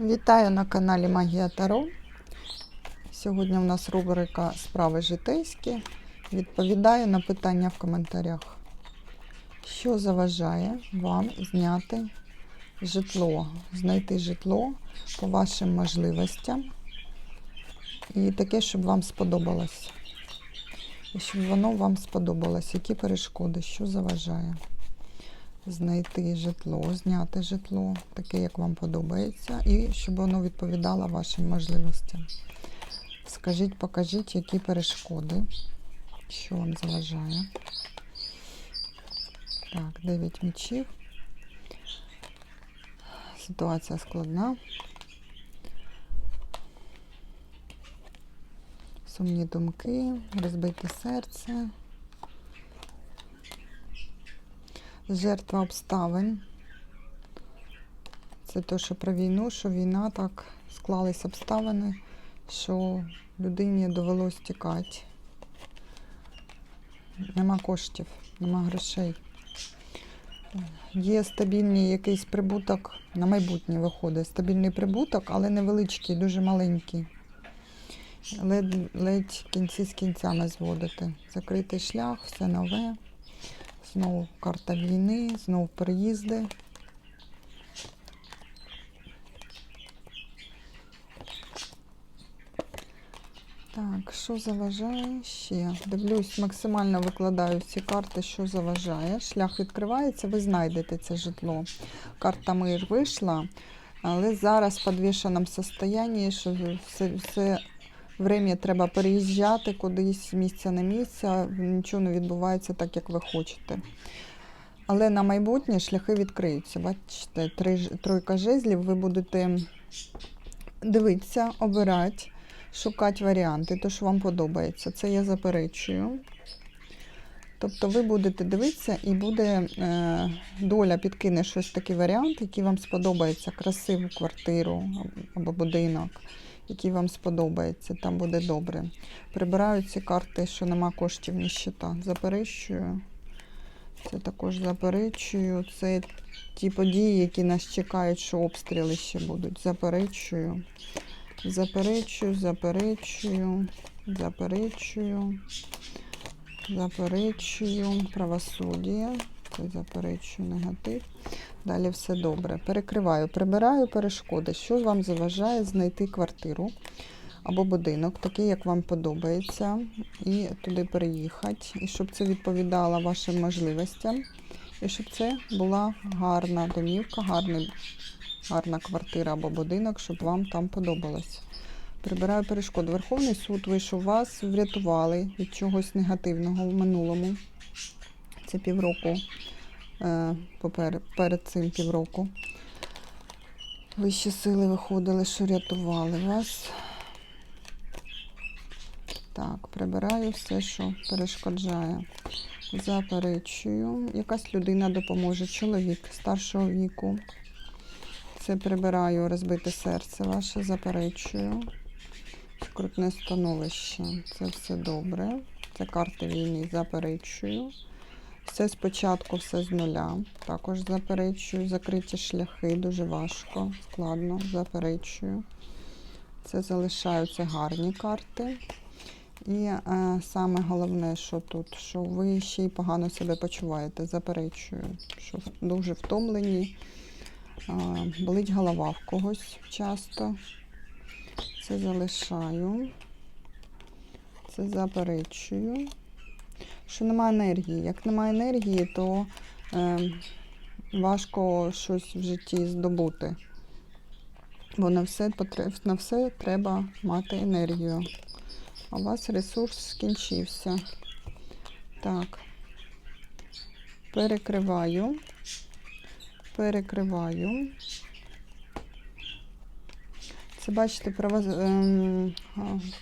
Вітаю на каналі Магія Таро. Сьогодні у нас рубрика Справи житейські. Відповідаю на питання в коментарях. Що заважає вам зняти житло, знайти житло по вашим можливостям і таке, щоб вам сподобалось. І щоб воно вам сподобалось, які перешкоди, що заважає знайти житло, зняти житло, таке, як вам подобається, і щоб воно відповідало вашим можливостям. Скажіть, покажіть, які перешкоди, що вам заважає. Так, 9 мічів. Ситуація складна. Сумні думки, розбите серце. Жертва обставин. Це те, що про війну, що війна так склались обставини, що людині довелось тікати. Нема коштів, нема грошей. Є стабільний якийсь прибуток, на майбутнє виходить. Стабільний прибуток, але невеличкий, дуже маленький. Ледь, ледь кінці з кінцями зводити. Закритий шлях, все нове. Знову карта війни, знову переїзди. Так, що заважає ще? Дивлюсь, максимально викладаю всі карти, що заважає. Шлях відкривається, ви знайдете це житло. Карта мир вийшла, але зараз в підвішеному стані, що все, все время треба переїжджати кудись з місця на місце, нічого не відбувається так, як ви хочете. Але на майбутнє шляхи відкриються. Бачите, три, тройка жезлів, ви будете дивитися, обирати, шукати варіанти, то, що вам подобається. Це я заперечую. Тобто ви будете дивитися і буде е, доля підкине щось такий варіант, який вам сподобається, красиву квартиру або будинок, який вам сподобається, там буде добре. Прибираю ці карти, що нема коштів ніщита. Заперечую. Це також заперечую. Це ті події, які нас чекають, що обстріли ще будуть. Заперечую. Заперечую, заперечую, заперечую, заперечую правосуддя. Це заперечую негатив. Далі все добре. Перекриваю, прибираю перешкоди. Що вам заважає знайти квартиру або будинок, такий, як вам подобається, і туди переїхати, і щоб це відповідало вашим можливостям, і щоб це була гарна домівка, гарний, гарна квартира або будинок, щоб вам там подобалось. Прибираю перешкоди. Верховний суд вийшов вас, врятували від чогось негативного в минулому. Це півроку е, попер, перед цим півроку. Вищі сили виходили, що рятували вас. Так, прибираю все, що перешкоджає. Заперечую. Якась людина допоможе. Чоловік старшого віку. Це прибираю розбите серце ваше, заперечую. Скрутне становище. Це все добре. Це карти війни, заперечую. Все спочатку, все з нуля. Також заперечую. Закриті шляхи, дуже важко, складно, заперечую. Це залишаються гарні карти. І е, саме головне, що тут, що ви ще й погано себе почуваєте, заперечую, що дуже втомлені, е, болить голова в когось часто. Це залишаю. Це заперечую. Що немає енергії. Як немає енергії, то е, важко щось в житті здобути. Бо на все, на все треба мати енергію. А у вас ресурс скінчився. Так. Перекриваю. Перекриваю. Це бачите, ем,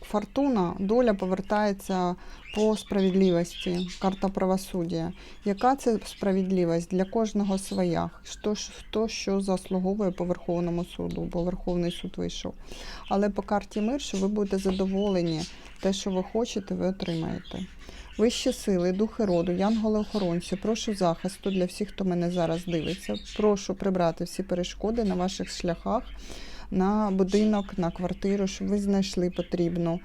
фортуна, доля повертається по справедливості, карта правосуддя. Яка це справедливість? Для кожного своя. Хто, хто що заслуговує по Верховному суду, бо Верховний суд вийшов. Але по карті мир, що ви будете задоволені, те, що ви хочете, ви отримаєте. Вищі сили, духи роду, янголи-охоронці, прошу захисту для всіх, хто мене зараз дивиться. Прошу прибрати всі перешкоди на ваших шляхах на будинок, на квартиру, щоб ви знайшли потрібну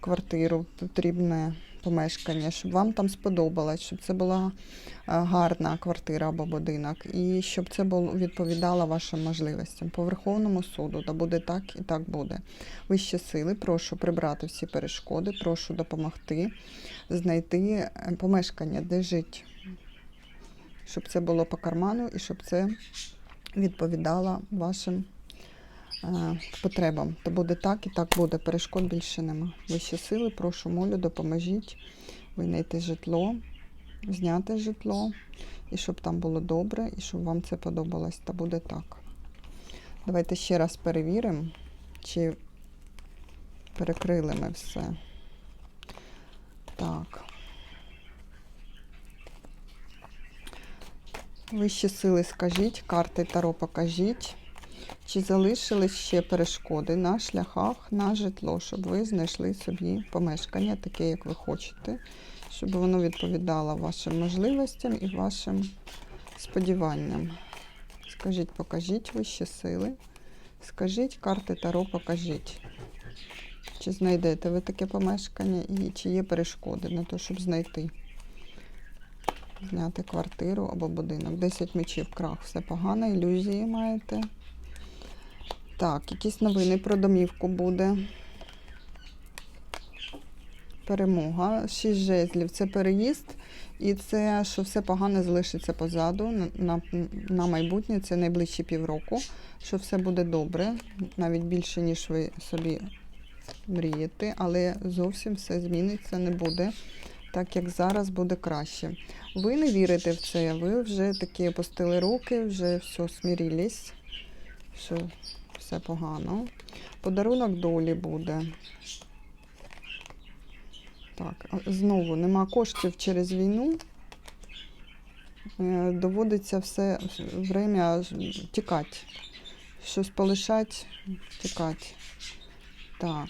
квартиру, потрібне помешкання, щоб вам там сподобалось, щоб це була е, гарна квартира або будинок, і щоб це було відповідало вашим можливостям. По Верховному суду, да буде так і так буде. Вищі сили, прошу прибрати всі перешкоди, прошу допомогти знайти е, помешкання, де жити, щоб це було по карману і щоб це відповідало вашим потребам. То буде так і так буде. Перешкод більше нема. Вищі сили, прошу, молю, допоможіть винайти житло, зняти житло, і щоб там було добре, і щоб вам це подобалось. Та буде так. Давайте ще раз перевіримо, чи перекрили ми все. Так. Вищі сили скажіть, карти Таро покажіть, чи залишились ще перешкоди на шляхах на житло, щоб ви знайшли собі помешкання, таке, як ви хочете, щоб воно відповідало вашим можливостям і вашим сподіванням. Скажіть, покажіть вищі сили. Скажіть, карти Таро покажіть. Чи знайдете ви таке помешкання і чи є перешкоди на те, щоб знайти? Зняти квартиру або будинок. 10 мечів крах. Все погано, ілюзії маєте. Так, якісь новини про домівку буде. Перемога. 6 жезлів. Це переїзд. І це, що все погане залишиться позаду. На, на, майбутнє це найближчі півроку. Що все буде добре, навіть більше, ніж ви собі мрієте, але зовсім все зміниться не буде. Так як зараз буде краще. Ви не вірите в це, ви вже такі опустили руки, вже все смирились, що все погано. Подарунок долі буде. Так, знову нема коштів через війну. Е, Доводиться все время тікати. Щось полишати, тікати. Так.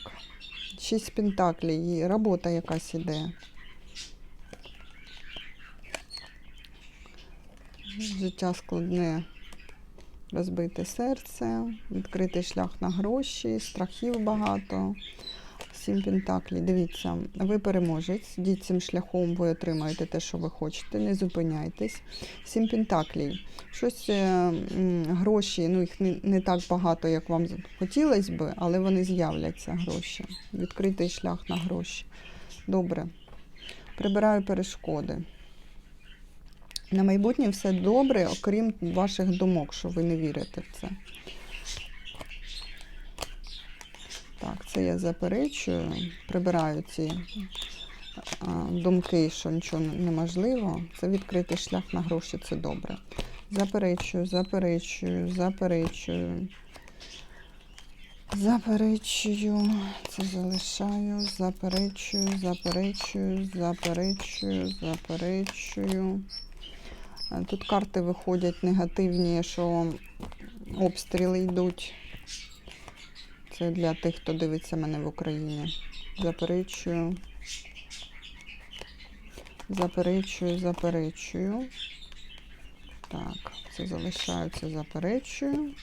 Шість пентаклей, робота якась іде. Життя складне, розбите серце, відкритий шлях на гроші, страхів багато. Сім пентаклей. Дивіться, ви переможець, йдіть цим шляхом, ви отримаєте те, що ви хочете, не зупиняйтесь. Сім пентаклей. Щось е, гроші, ну їх не, не так багато, як вам хотілося би, але вони з'являться гроші. Відкритий шлях на гроші. Добре. Прибираю перешкоди. На майбутнє все добре, окрім ваших думок, що ви не вірите в це. Так, це я заперечую, прибираю ці а, думки, що нічого неможливо. Це відкритий шлях на гроші, це добре. Заперечую, заперечую, заперечую. Заперечую, це залишаю, заперечую, заперечую, заперечую, заперечую. Е, Тут карти виходять негативні, що обстріли йдуть. Це для тих, хто дивиться мене в Україні. Заперечую. Заперечую, заперечую. Так, це залишаю, це заперечую.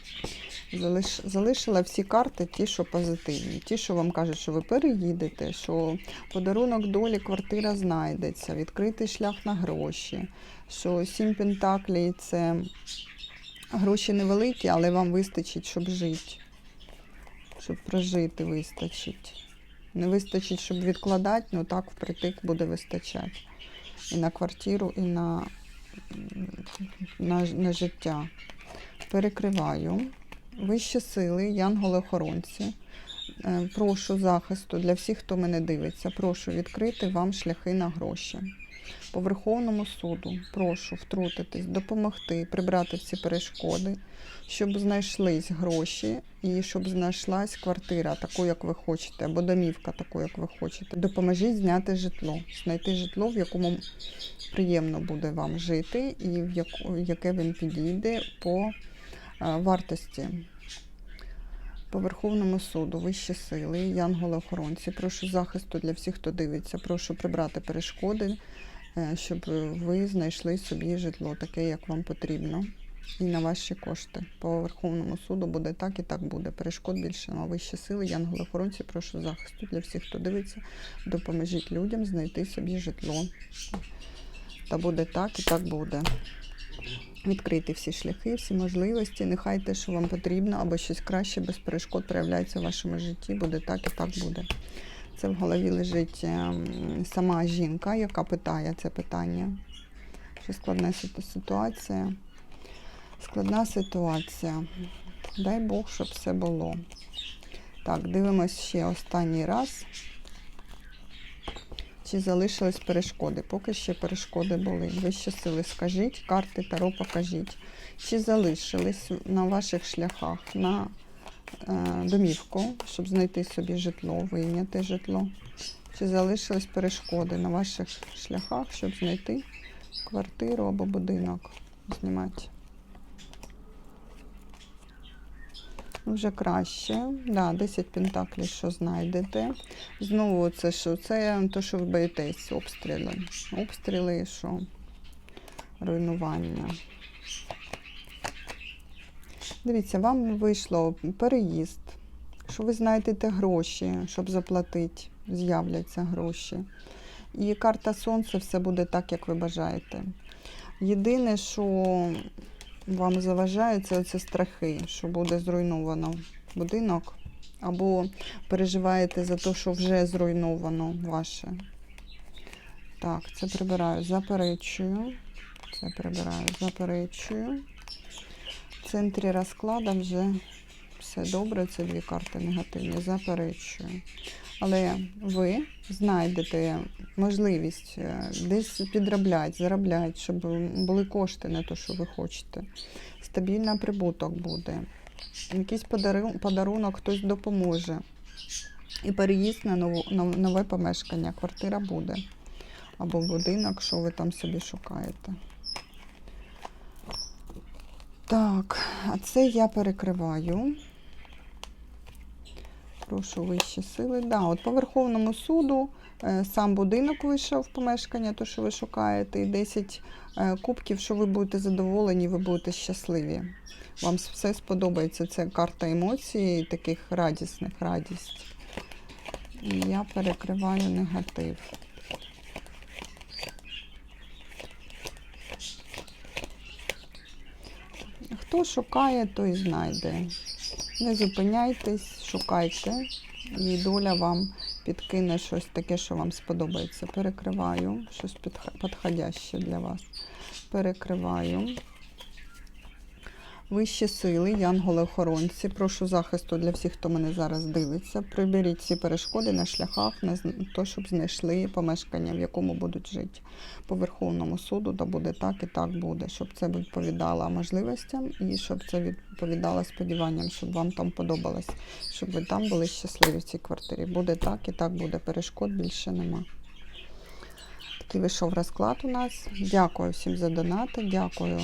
Залиш... Залишила всі карти, ті, що позитивні. Ті, що вам кажуть, що ви переїдете, що подарунок долі, квартира знайдеться, відкритий шлях на гроші, що сім пентаклей це гроші невеликі, але вам вистачить, щоб жити. Щоб прожити вистачить. Не вистачить, щоб відкладати, ну так впритик буде вистачати. І на квартиру, і на, на, на життя. Перекриваю. Вищі сили, янголи-охоронці. Е, Прошу захисту для всіх, хто мене дивиться. Прошу відкрити вам шляхи на гроші. По Верховному суду прошу втрутитись, допомогти, прибрати всі перешкоди, щоб знайшлись гроші і щоб знайшлась квартира, таку, як ви хочете, або домівка, таку, як ви хочете. Допоможіть зняти житло, знайти житло, в якому приємно буде вам жити, і в яке він підійде по е, вартості. По Верховному суду, вищі сили, янголи-охоронці, прошу захисту для всіх, хто дивиться. Прошу прибрати перешкоди, щоб ви знайшли собі житло, таке, як вам потрібно. і на ваші кошти. По Верховному суду буде так і так буде. Перешкод більше на вищі сили. Янголи охоронці, прошу захисту для всіх, хто дивиться. Допоможіть людям знайти собі житло. Та буде так і так буде. Відкрити всі шляхи, всі можливості. Нехай те, що вам потрібно, або щось краще без перешкод проявляється в вашому житті. Буде так і так буде. Це в голові лежить ем, сама жінка, яка питає це питання. Що складна ситуація. Складна ситуація. Дай Бог, щоб все було. Так, дивимось ще останній раз. Чи залишились перешкоди? Поки ще перешкоди були. Вищі сили скажіть, карти Таро покажіть. Чи залишились на ваших шляхах на домівку, щоб знайти собі житло, вийняти житло? Чи залишились перешкоди на ваших шляхах, щоб знайти квартиру або будинок знімати? Вже краще. Да, 10 пентаклів, що знайдете. Знову це що? Це те, що ви боїтесь, обстріли. Обстріли, що? Руйнування. Дивіться, вам вийшло переїзд, що ви знайдете гроші, щоб заплатити, з'являться гроші. І карта сонця все буде так, як ви бажаєте. Єдине, що вам заважає, це оці страхи, що буде зруйновано будинок, або переживаєте за те, що вже зруйновано ваше. Так, це прибираю, заперечую. Це прибираю, заперечую. В центрі розкладу вже все добре, це дві карти негативні, заперечую. Але ви знайдете можливість е, десь підробляти, заробляти, щоб були кошти на те, що ви хочете. Стабільний прибуток буде. Якийсь подарунок хтось допоможе. І переїзд на нову, нове помешкання. Квартира буде. Або будинок, що ви там собі шукаєте. Так, а це я перекриваю. Прошу вищі сили. Да, от по Верховному суду е, сам будинок вийшов помешкання, то, що ви шукаєте, і 10 е, кубків, що ви будете задоволені, ви будете щасливі. Вам все сподобається. Це карта емоцій, таких радісних, радість. І я перекриваю негатив. Хто шукає, той знайде. Не зупиняйтесь, шукайте, і доля вам підкине щось таке, що вам сподобається. Перекриваю, щось підходяще для вас. Перекриваю. Вищі сили, янголи-охоронці, прошу захисту для всіх, хто мене зараз дивиться. Приберіть всі перешкоди на шляхах, на то, щоб знайшли помешкання, в якому будуть жити. По Верховному суду, да буде так і так буде, щоб це відповідало можливостям і щоб це відповідало сподіванням, щоб вам там подобалось, щоб ви там були щасливі в цій квартирі. Буде так і так буде. Перешкод більше нема. Такий вийшов розклад у нас. Дякую всім за донати. Дякую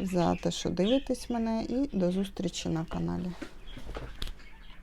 за те, що дивитесь мене, і до зустрічі на каналі.